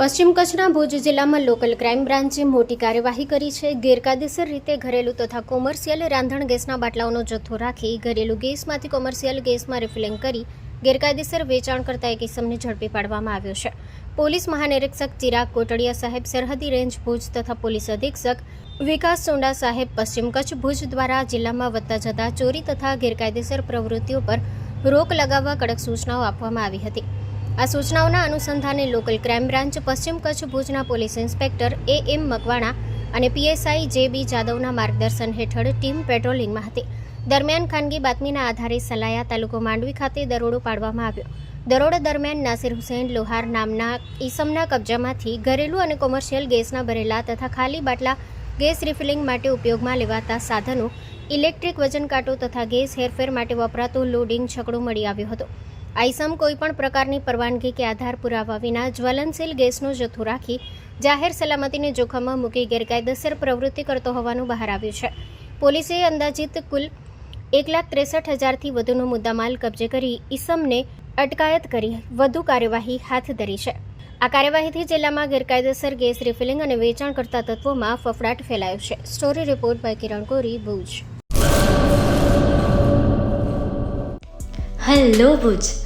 પશ્ચિમ કચ્છના ભુજ જિલ્લામાં લોકલ ક્રાઇમ બ્રાન્ચે મોટી કાર્યવાહી કરી છે. ગેરકાયદેસર રીતે ઘરેલું તથા કોમર્શિયલ રાંધણ ગેસના બાટલાઓનો જથ્થો રાખી ઘરેલું ગેસમાંથી કોમર્શિયલ ગેસમાં રિફિલિંગ કરી ગેરકાયદેસર વેચાણ કરતા એક ઇસમને ઝડપી પાડવામાં આવ્યો છે. પોલીસ મહાનિરીક્ષક ચિરાગ કોટડિયા સાહેબ, સરહદી રેન્જ ભુજ તથા પોલીસ અધિક્ષક વિકાસ સોંડા સાહેબ, પશ્ચિમ કચ્છ ભુજ દ્વારા જિલ્લામાં વધતા જતા ચોરી તથા ગેરકાયદેસર પ્રવૃત્તિઓ પર રોક લગાવવા કડક સૂચનાઓ આપવામાં આવી હતી. આ સૂચનાઓના અનુસંધાને લોકલ ક્રાઇમ બ્રાન્ચ, પશ્ચિમ કચ્છ ભુજના police inspector A M Makwana અને પીએસઆઈ જે બી જાદવના માર્ગદર્શન હેઠળ ટીમ પેટ્રોલિંગમાં હતી. દરમિયાન ખાનગી બાતમીના આધારે સલાયા તાલુકો માંડવી ખાતે દરોડો પાડવામાં આવ્યો. દરોડા દરમિયાન નાસિર હુસૈન લોહાર નામના ઈસમના કબજામાંથી ઘરેલુ અને કોમર્શિયલ ગેસના ભરેલા તથા ખાલી બાટલા ગેસ રિફિલિંગ માટે ઉપયોગમાં લેવાતા સાધનો, ઇલેક્ટ્રિક વજન કાંટો તથા ગેસ હેરફેર માટે વપરાતો લોડિંગ છકડો મળી આવ્યો હતો. આઈસમ કોઈપણ પ્રકારની પરવાનગી કે આધાર પુરાવા વિના જ્વલનશીલ ગેસનો જથ્થો રાખી જાહેર સલામતીને જોખમમાં મૂકી ગેરકાયદેસર પ્રવૃત્તિ કરતો હોવાનું બહાર આવ્યું છે. પોલીસે અંદાજિત કુલ એક લાખ ત્રેસઠ હજારથી વધુનો મુદ્દામાલ કબજે કરી ઈસમને અટકાયત કરી વધુ કાર્યવાહી હાથ ધરી છે. આ કાર્યવાહીથી જિલ્લામાં ગેરકાયદેસર ગેસ રિફિલિંગ અને વેચાણ કરતા તત્વોમાં ફફડાટ ફેલાયો છે. સ્ટોરી રિપોર્ટ બાય કિરણ કોરી, ભુજ. હેલો ભુજ.